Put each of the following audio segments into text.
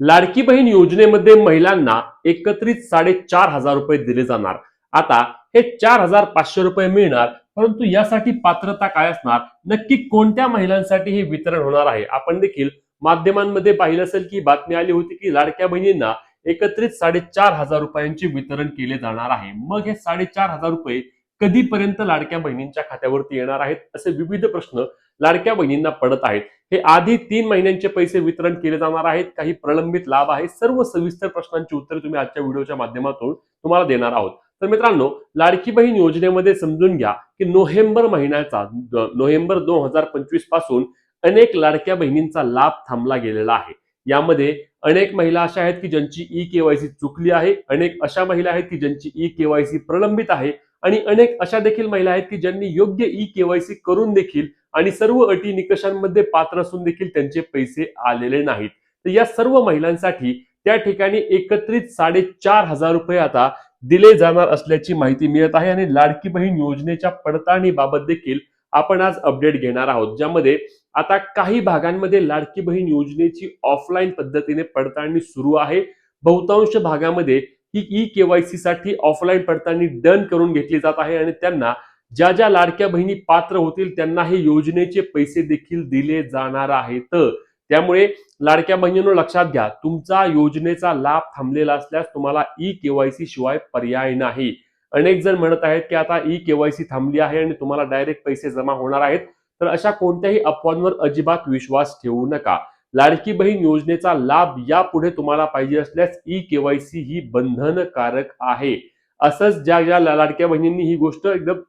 लाडकी बहीण योजनेमध्ये महिलांना एकत्रित साडेचार हजार रुपये दिले जाणार. आता हे चार हजार पाचशे रुपये मिळणार परंतु यासाठी पात्रता काय असणार? नक्की कोणत्या महिलांसाठी हे वितरण होणार आहे? आपण देखील माध्यमांमध्ये पाहिलं असेल की बातमी आली होती की लाडक्या बहिणींना एकत्रित साडेचार हजार रुपयांचे वितरण केले जाणार आहे. मग हे साडेचार हजार रुपये कधीपर्यंत लाडक्या बहिणींच्या खात्यावरती येणार आहेत? असे विविध प्रश्न लाडक्या बहिणींना पडत आहेत. हे आधी तीन महिन्यांचे पैसे वितरण केले जाणार आहेत. काही प्रलंबित लाभ आहेत सर्व सविस्तर प्रश्नांची उत्तरे तुम्ही आजच्या व्हिडिओच्या माध्यमातून तुम्हाला देणार आहोत. तर मित्रांनो लाडकी बहीण योजनेमध्ये समजून घ्या की नोव्हेंबर महिन्याचा नोव्हेंबर दोन हजार पंचवीसपासून अनेक लाडक्या बहिणींचा लाभ थांबला गेलेला आहे. यामध्ये अनेक महिला अशा आहेत की ज्यांची ई केवायसी चुकली आहे. अनेक अशा महिला आहेत की ज्यांची ई केवायसी प्रलंबित आहे. आणि अनेक अशा देखील महिला आहेत की ज्यांनी योग्य ई केवायसी करून देखील आणि सर्व अटी निकषांमध्ये पात्र असून देखील त्यांचे पैसे आलेले नाहीत. तर या सर्व महिलांसाठी त्या ठिकाणी एकत्रित साडेचार हजार रुपये आता दिले जाणार असल्याची माहिती मिळत आहे आणि लाडकी बहीण योजनेच्या पडताळणीबाबत देखील आपण आज अपडेट घेणार आहोत ज्यामध्ये आता काही भागांमध्ये लाडकी बहीण योजनेची ऑफलाईन पद्धतीने पडताळणी सुरू आहे. बहुतांश भागामध्ये ही ई केवायसी साठी ऑफलाईन पडताळणी डन करून घेतली जात आहे आणि त्यांना ज्या ज्या लाडक्या बहिणी पात्र होतील त्यांना हे योजनेचे पैसे देखील दिले जाणार आहेत. त्यामुळे लाडक्या बहिणींनो लक्षात घ्या तुमचा योजनेचा लाभ थांबलेला असल्यास तुम्हाला ई केवायसी शिवाय पर्याय नाही. अनेक जण म्हणत आहेत की आता ई केवायसी थांबली आहे आणि तुम्हाला डायरेक्ट पैसे जमा होणार आहेत. तर अशा कोणत्याही अफवांवर अजिबात विश्वास ठेवू नका. लाडकी बहीण योजनेचा लाभ यापुढे तुम्हाला पाहिजे असल्यास ई केवायसी ही बंधनकारक आहे. असंच ज्या ज्या लाडक्या बहिणींनी ही गोष्ट एकदम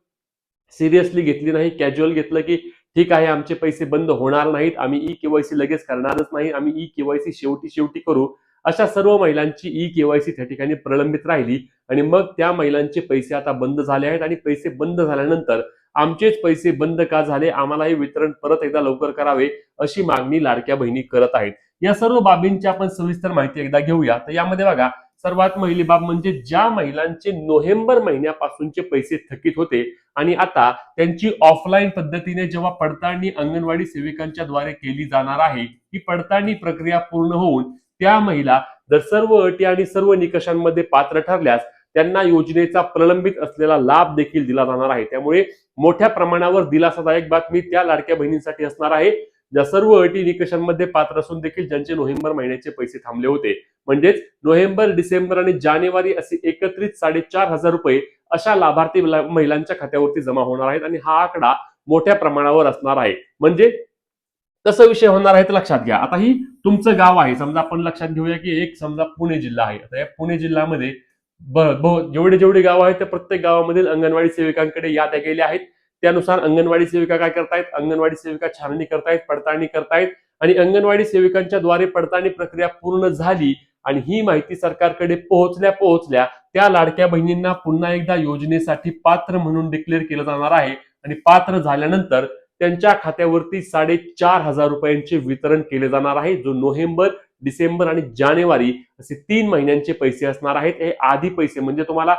सिरियसली घेतली नाही कॅज्युअल घेतलं की ठीक आहे आमचे पैसे बंद होणार नाहीत आम्ही ई केवायसी लगेच करणारच नाही आम्ही ई केवायसी शेवटी शेवटी करू. अशा सर्व महिलांची ई केवायसी त्या ठिकाणी प्रलंबित राहिली आणि मग त्या महिलांचे पैसे आता बंद झाले आहेत आणि पैसे बंद झाल्यानंतर आमचेच पैसे बंद का झाले? आम्हाला हे वितरण परत एकदा लवकर करावे अशी मागणी लाडक्या बहिणी करत आहेत. या सर्व बाबींची आपण सविस्तर माहिती एकदा घेऊया. तर यामध्ये बघा सर्वात पहिली बाब म्हणजे ज्या महिलांचे नोव्हेंबर महिन्यापासूनचे पैसे थकीत होते आणि आता त्यांची ऑफलाईन पद्धतीने जेव्हा पडताळणी अंगणवाडी सेविकांच्या द्वारे केली जाणार आहे ही पडताळणी प्रक्रिया पूर्ण होऊन त्या महिला जर सर्व अटी आणि सर्व निकषांमध्ये पात्र ठरल्यास त्यांना योजनेचा प्रलंबित असलेला लाभ देखील दिला जाणार आहे. त्यामुळे मोठ्या प्रमाणावर दिलासादायक बातमी त्या लाडक्या बहिणींसाठी असणार आहे. ज्या सर्व अटी निकषांमध्ये पात्र असून देखील ज्यांचे नोव्हेंबर महिन्याचे पैसे थांबले होते. म्हणजेच नोव्हेंबर डिसेंबर आणि जानेवारी असे एकत्रित साडेचार हजार रुपये अशा लाभार्थी महिलांच्या खात्यावरती जमा होणार आहेत आणि हा आकडा मोठ्या प्रमाणावर असणार आहे. म्हणजे कसं विषय होणार आहे ते लक्षात घ्या. आता ही तुमचं गाव आहे. समजा आपण लक्षात घेऊया की एक समजा पुणे जिल्हा आहे. आता या पुणे जिल्ह्यामध्ये जेवढे जेवढे गाव आहेत त्या प्रत्येक गावामधील अंगणवाडी सेविकांकडे याद्या गेल्या आहेत. त्यानुसार अंगणवाडी सेविका काय करतायत? अंगणवाडी सेविका छाननी करतायत पडताळणी करतायत आणि अंगणवाडी सेविकांच्या द्वारे पडताळणी प्रक्रिया पूर्ण झाली आणि ही माहिती सरकारकडे पोहोचल्या पोहोचल्या त्या लाडक्या बहिणींना पुन्हा एकदा योजनेसाठी पात्र म्हणून डिक्लेअर केलं जाणार आहे आणि पात्र झाल्यानंतर त्यांच्या खात्यावरती साडेचार हजार रुपयांचे वितरण केले जाणार आहे जो नोव्हेंबर डिसेंबर आणि जानेवारी असे तीन महिन्यांचे पैसे असणार आहेत. हे आधी पैसे म्हणजे तुम्हाला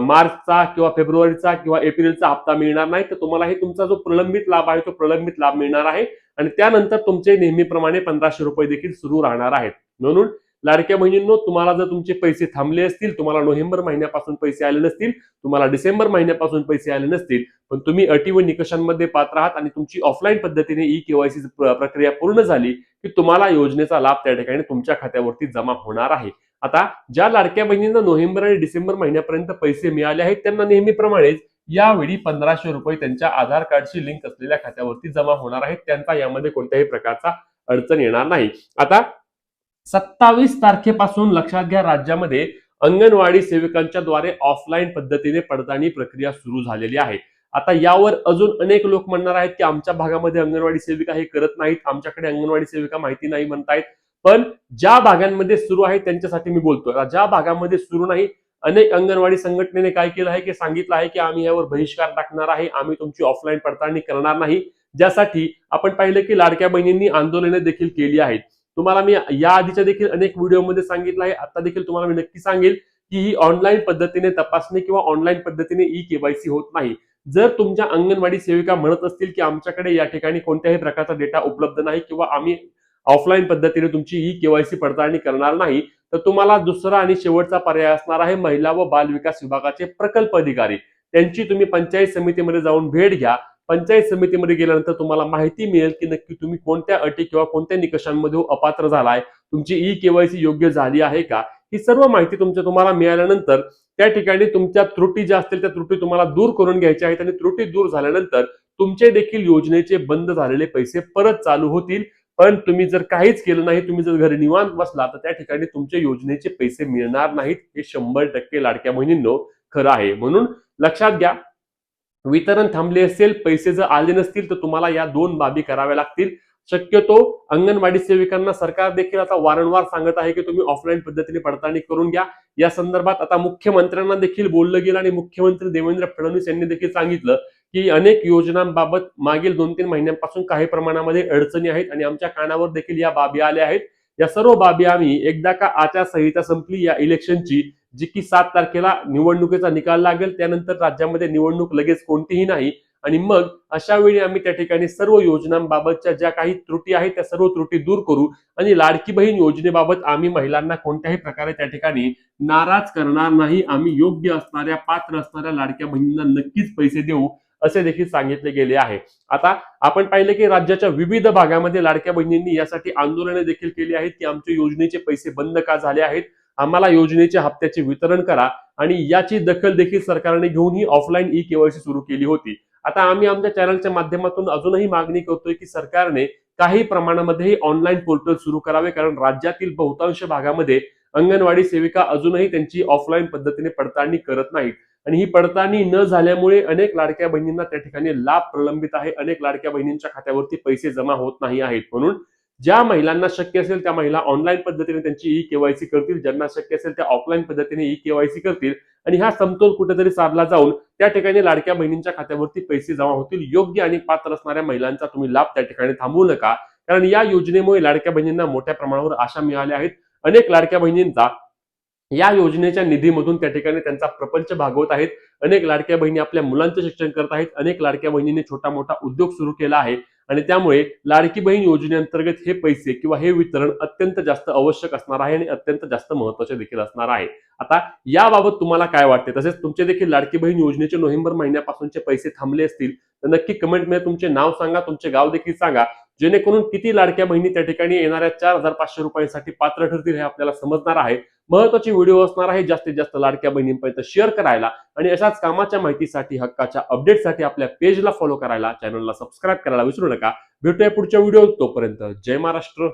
मार्चचा किंवा फेब्रुवारीचा किंवा एप्रिलचा हप्ता मिळणार नाही. तर तुम्हाला हे तुमचा जो प्रलंबित लाभ आहे तो प्रलंबित लाभ मिळणार आहे. आणि त्यानंतर तुमचे नेहमीप्रमाणे पंधराशे रुपये देखील सुरू राहणार आहेत. म्हणून लाडक्या बहिणींनो तुम्हाला जर तुमचे पैसे थांबले असतील तुम्हाला नोव्हेंबर महिन्यापासून पैसे आले नसतील तुम्हाला डिसेंबर महिन्यापासून पैसे आले नसतील पण तुम्ही अटी व निकषांमध्ये पात्र आहात आणि तुमची ऑफलाईन पद्धतीने ई केवायसी प्रक्रिया पूर्ण झाली की तुम्हाला योजनेचा लाभ त्या ठिकाणी तुमच्या खात्यावरती जमा होणार आहे. आता ज्या लाडक्या बहिणींना नोव्हेंबर आणि डिसेंबर महिन्यापर्यंत पैसे मिळाले आहेत त्यांना नेहमीप्रमाणेच यावेळी पंधराशे रुपये त्यांच्या आधार कार्डशी लिंक असलेल्या खात्यावरती जमा होणार आहेत. त्यांचा यामध्ये कोणत्याही प्रकारचा अडचण येणार नाही. आता सत्तावीस तारखेपासून लक्षात घ्या राज्यामध्ये अंगणवाडी सेविकांच्या द्वारे ऑफलाईन पद्धतीने पडताळणी प्रक्रिया सुरू झालेली आहे. आता यावर अजून अनेक लोक म्हणणार आहेत की आमच्या भागामध्ये अंगणवाडी सेविका हे करत नाहीत आमच्याकडे अंगणवाडी सेविका माहिती नाही म्हणतायत. पण ज्या भागांमध्ये सुरू आहे त्यांच्यासाठी मी बोलतोय. ज्या भागामध्ये सुरू नाही अनेक अंगणवाडी संघटनेने काय केलं आहे की सांगितलं आहे की आम्ही यावर बहिष्कार टाकणार आहे आम्ही तुमची ऑफलाईन पडताळणी करणार नाही. ज्यासाठी आपण पाहिलं की लाडक्या बहिणींनी आंदोलने देखील केली आहेत. तुम्हाला मी या आधीच्या देखील अनेक व्हिडिओमध्ये सांगितलं आहे. आता देखील तुम्हाला मी नक्की सांगेल की ही ऑनलाईन पद्धतीने तपासणी किंवा ऑनलाईन पद्धतीने ई केवायसी होत नाही. जर तुमच्या अंगणवाडी सेविका म्हणत असतील की आमच्याकडे या ठिकाणी कोणत्याही प्रकारचा डेटा उपलब्ध नाही किंवा आम्ही ऑफलाईन पद्धतीने तुमची ई केवायसी पडताळणी करणार नाही तर तुम्हाला दुसरा आणि शेवटचा पर्याय असणार आहे महिला व बाल विकास विभागाचे प्रकल्प अधिकारी. त्यांची तुम्ही पंचायत समितीमध्ये जाऊन भेट घ्या. पंचायत समितीमध्ये गेल्यानंतर तुम्हाला माहिती मिळेल की नक्की तुम्ही कोणत्या अटी किंवा कोणत्या निकषांमध्ये हो अपात्र झालाय तुमची ई केवायसी योग्य झाली आहे का? ही सर्व माहिती तुमच्या तुम्हाला मिळाल्यानंतर त्या ठिकाणी तुमच्या त्रुटी ज्या असतील त्या त्रुटी तुम्हाला दूर करून घ्यायच्या आहेत आणि त्रुटी दूर झाल्यानंतर तुमचे देखील योजनेचे बंद झालेले पैसे परत चालू होतील. पण तुम्ही जर काहीच केलं नाही तुम्ही जर घरी निवांत बसला तर त्या ठिकाणी तुमच्या योजनेचे पैसे मिळणार नाहीत. हे शंभर टक्के लाडक्या बहिणींनो खरं आहे. म्हणून लक्षात घ्या वितरण थांबले असेल पैसे जर आले नसतील तर तुम्हाला या दोन बाबी कराव्या लागतील. शक्यतो अंगणवाडी सेविकांना सरकार देखील आता वारंवार सांगत आहे की तुम्ही ऑफलाईन पद्धतीने पडताळणी करून घ्या. या संदर्भात आता मुख्यमंत्र्यांना देखील बोललं गेलं आणि मुख्यमंत्री देवेंद्र फडणवीस यांनी देखील सांगितलं की अनेक योजनांबाबत मागील दोन तीन महिन्यांपासून काही प्रमाणामध्ये अडचणी आहेत आणि आमच्या कानावर देखील या बाबी आल्या आहेत. या सर्व बाबी आम्ही एकदा का आचारसंहिता संपली या इलेक्शनची जी की सात तारखेला निवडणुकीचा निकाल लागेल त्यानंतर राज्यामध्ये निवडणूक लगेच कोणतीही नाही. आणि मग अशा वेळी आम्ही त्या ठिकाणी सर्व योजनांबाबतच्या ज्या काही त्रुटी आहेत त्या सर्व त्रुटी दूर करू. आणि लाडकी बहीण योजनेबाबत आम्ही महिलांना कोणत्याही प्रकारे त्या ठिकाणी नाराज करणार नाही. आम्ही योग्य असणाऱ्या पात्र असणाऱ्या लाडक्या बहिणींना नक्कीच पैसे देऊ असे देखील सांगितले गेले आहे. आता आपण पाहिले की राज्याच्या विविध भागामध्ये लाडक्या बहिणींनी यासाठी आंदोलने देखील केली आहेत की आमच्या योजनेचे पैसे बंद का झाले आहेत? आम्हाला योजनेच्या हप्त्याचे वितरण करा आणि याची दखल देखील सरकारने घेऊन ही ऑफलाईन ई केवायसी सुरू केली होती. आता आम्ही आमच्या चॅनलच्या माध्यमातून अजूनही मागणी करतोय की सरकारने काही प्रमाणामध्ये ऑनलाईन पोर्टल सुरू करावे कारण राज्यातील बहुतांश भागामध्ये अंगणवाडी सेविका अजूनही त्यांची ऑफलाईन पद्धतीने पडताळणी करत नाहीत. आणि ही पडताळणी न झाल्यामुळे अनेक लाडक्या बहिणींना त्या ठिकाणी लाभ प्रलंबित आहे. अनेक लाडक्या बहिणींच्या खात्यावरती पैसे जमा होत नाही आहेत. म्हणून ज्या महिलांना शक्य असेल त्या महिला ऑनलाईन पद्धतीने त्यांची ई केवायसी करतील. ज्यांना शक्य असेल त्या ऑफलाईन पद्धतीने ई केवायसी करतील. आणि हा समतोल कुठेतरी साधला जाऊन त्या ठिकाणी लाडक्या बहिणींच्या खात्यावरती पैसे जमा होतील. योग्य आणि पात्र असणाऱ्या महिलांचा तुम्ही लाभ त्या ठिकाणी थांबवू नका. कारण या योजनेमुळे लाडक्या बहिणींना मोठ्या प्रमाणावर आशा मिळाल्या आहेत. अनेक लाडक्या बहिणींचा या योजनेच्या निधीमधून त्या ठिकाणी त्यांचा प्रपंच भागवत आहेत. अनेक लाडक्या बहिणी आपल्या मुलांचं शिक्षण करत आहेत. अनेक लाडक्या बहिणींनी छोटा मोठा उद्योग सुरू केला आहे. आणि त्यामुळे लाडकी बहीण योजनेअंतर्गत हे पैसे किंवा हे वितरण अत्यंत जास्त आवश्यक असणार आहे आणि अत्यंत जास्त महत्त्वाचे देखील असणार आहे. आता याबाबत तुम्हाला काय वाटते? तसेच तुमचे देखील लाडकी बहीण योजनेचे नोव्हेंबर महिन्यापासूनचे पैसे थांबले असतील तर नक्की कमेंटमध्ये तुमचे नाव सांगा तुमचे गाव देखील सांगा. जेणेकरून किती लाडक्या बहिणी त्या ठिकाणी येणाऱ्या चार हजार पाचशे रुपयांसाठी पात्र ठरतील हे आपल्याला समजणार आहे. महत्वाची व्हिडिओ असणार आहे जास्तीत जास्त लाडक्या बहिणींपर्यंत शेअर करायला आणि अशाच कामाच्या माहितीसाठी हक्काच्या अपडेटसाठी आपल्या पेजला फॉलो करायला चॅनलला सबस्क्राईब करायला विसरू नका. भेटूया पुढच्या व्हिडिओ तोपर्यंत. जय महाराष्ट्र.